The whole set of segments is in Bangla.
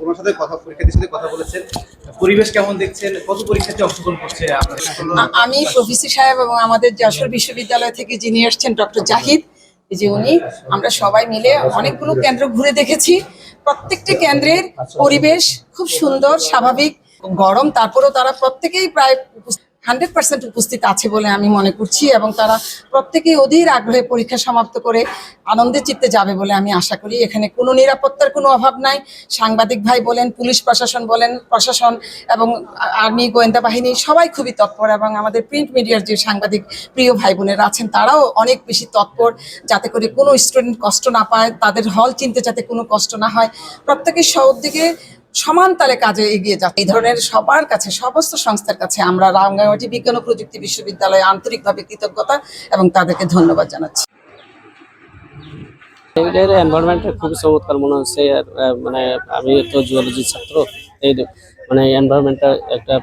ওনার সাথে কথা পরীক্ষার্থীর সাথে কথা বলেছেন। পরিবেশ কেমন দেখছেন? কত পরীক্ষার্থী অংশগ্রহণ করছে? আমি প্রফেসর সাহেব এবং আমাদের যশোর বিশ্ববিদ্যালয় থেকে যিনি আসছেন ডক্টর জাহিদ যে উনি আমরা সবাই মিলে অনেকগুলো কেন্দ্র ঘুরে দেখেছি। প্রত্যেকটি কেন্দ্রের পরিবেশ খুব সুন্দর স্বাভাবিক গরম তারপরেও তারা প্রত্যেকেই প্রায় হান্ড্রেড পার্সেন্ট উপস্থিত আছে বলে আমি মনে করছি এবং তারা প্রত্যেকেই অধীর আগ্রহে পরীক্ষা সমাপ্ত করে আনন্দের চিত্তে যাবে বলে আমি আশা করি। এখানে কোনো নিরাপত্তার কোনো অভাব নাই। সাংবাদিক ভাই বলেন, পুলিশ প্রশাসন বলেন, প্রশাসন এবং আর্মি, গোয়েন্দা বাহিনী সবাই খুবই তৎপর এবং আমাদের প্রিন্ট মিডিয়ার যে সাংবাদিক প্রিয় ভাই বোনেরা আছেন, তারাও অনেক বেশি তৎপর যাতে করে কোনো স্টুডেন্ট কষ্ট না পায়, তাদের হল চিনতে যাতে কোনো কষ্ট না হয়। প্রত্যেকের সদিকে সমান তালে কাজে এগিয়ে যাচ্ছে এই ধরনের সবার কাছে, সমস্ত সংস্থার কাছে আমরা রামগামাটি বিজ্ঞান ও প্রযুক্তি বিশ্ববিদ্যালয়ে আন্তরিকভাবে কৃতজ্ঞতা এবং তাদেরকে ধন্যবাদ জানাচ্ছি। এর খুবই চমৎকার মনে হচ্ছে। আর মানে আমি তো জিওলজির ছাত্র, এই মানে এনভায়রনমেন্টটা একটা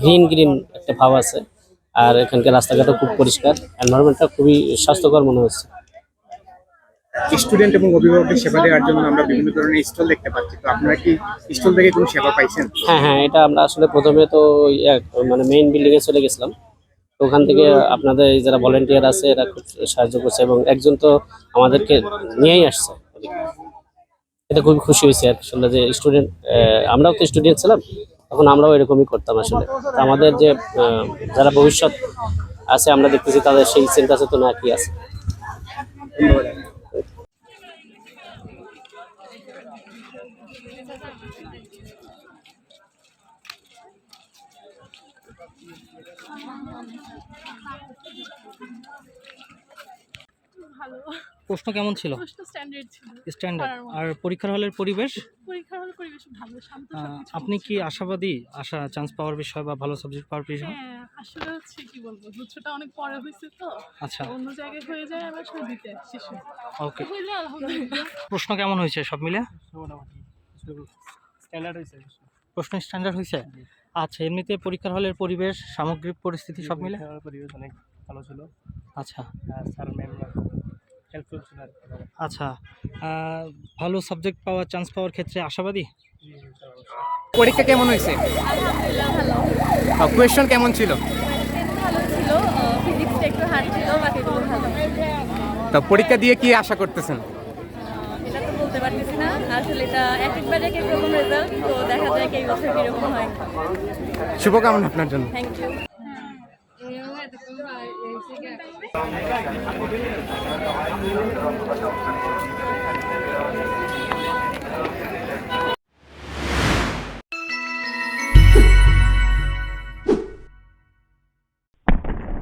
গ্রিন গ্রিন একটা ভাব আছে। আর এখানকার রাস্তাঘাটও খুব পরিষ্কার। এনভায়রনমেন্টটা খুবই স্বাস্থ্যকর মনে হচ্ছে। স্টুডেন্ট এবং অভিভাবকের সেবা দেওয়ার জন্য আমরা বিভিন্ন ধরনের স্টল দেখতে পাচ্ছি। তো আপনারা কি স্টল থেকে কোনো সেবা পাইছেন? হ্যাঁ হ্যাঁ এটা আমরা আসলে প্রথমে তো এক মানে মেইন বিল্ডিং এ চলে গেছিলাম। তো ওখান থেকে আপনাদের যারা ভলেন্টিয়ার আছে এরা খুব সাহায্য করছে এবং একজন তো আমাদেরকে নিয়েই আসছে। এটা খুবই খুশি হয়েছে আর আসলে যে স্টুডেন্ট আমরাও তো স্টুডেন্ট ছিলাম তখন আমরাও এরকমই করতাম আসলে। আমাদের যে যারা ভবিষ্যৎ আছে আমরা দেখতেছি তাদের সেই চিন্তা চেতনা কি আছে। ভালো প্রশ্ন কেমন ছিল? প্রশ্ন স্ট্যান্ডার্ড ছিল। স্ট্যান্ডার্ড আর পরীক্ষার হলের পরিবেশ? পরীক্ষার পরিবেশ ভালো শান্ত আপনি কি আশাবাদী আশা চান্স পাওয়ার বিষয় বা ভালো সাবজেক্ট পাওয়ার বিষয়? হ্যাঁ আসলে হচ্ছে কি বলব গুচ্ছটা অনেক পরে হয়েছে তো। আচ্ছা। অন্য জায়গায় হয়ে যায় আবার সব দিতে শেষে ওকে হইলে আলহামদুলিল্লাহ। প্রশ্ন কেমন হয়েছে সব মিলে? প্রশ্ন স্ট্যান্ডার্ড হয়েছে? আচ্ছা এমনিতে পরীক্ষার হলের পরিবেশ সামগ্রিক পরিস্থিতি সব মিলে? পরিবেশ অনেক ভালো ছিল। আচ্ছা। স্যার ম্যাম হেল্পফুল ছিল আচ্ছা। ভালো সাবজেক্ট পাওয়ার চান্স পাওয়ার ক্ষেত্রে আশাবাদী? পরীক্ষা কেমন হয়েছে? ছিল ভালো। একটু হার্ড ছিল? তো পরীক্ষা দিয়ে কি আশা করতেছেন? বলতে না আসলে এটা তো দেখা যায় শুভকামনা আপনার জন্য। Thank you